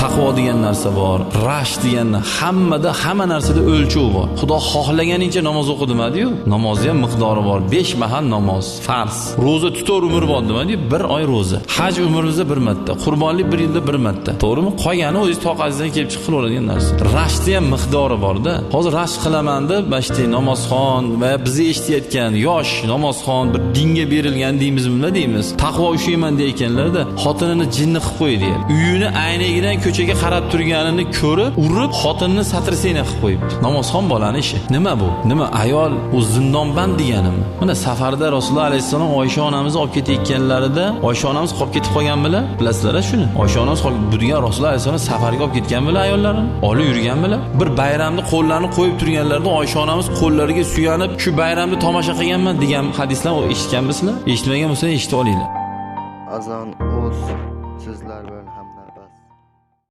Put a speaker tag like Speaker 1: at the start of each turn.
Speaker 1: taqvo degan narsa bor rash degan hammada hamma narsada o'lchov bor. Xudo xohlaganicha namoz o'qi demadiyu namozni ham miqdori bor. Besh mahal namoz farz. Ro'za tutur umrbod demadiyu? Bir oy ro'za. Haj umrimizda bir marta qurbonlik bir yilda bir marta. To'g'rimi? Qolgani o'zingiz toqatingizdan kelib chiqib qilaveradigan narsa. Rashni ham miqdori borda hozir rash qilaman deb mana shu namozxon va bizni eshitayotgan yosh namozxon bir dinga berilgan deymizmi nima deymiz. Taqvo ushlayman deyotganlarda xotinini jinni qilib qo'y deyapti uyini aynagidan ko'chaga qarab turganini ko'rib urib xotinni satrasena qilib qo'yibdi. Namozxon bolani ishi. Nima bu? Nima ayol u zindonband deganimi? Mana safarda rasululloh alayhissalom oysha onamizni olib ketayotganlarida oysha onamiz qolib ketib qolganmilar bilasizlar shuni. Oysha onamiz qolib bu degan rasululloh alayhissalom safarga olib ketganmilar ayollarini olib yurganmilar bir bayramni qo'llarini qo'yib turganlarida oysha onamiz qo'llariga suyanib shu bayramni tomosha qilganman degan hadislar eshitganmisizlar? Eshitmagan bo'lsangiz eshitib olinglar.
Speaker 2: Azon o'z sizlar va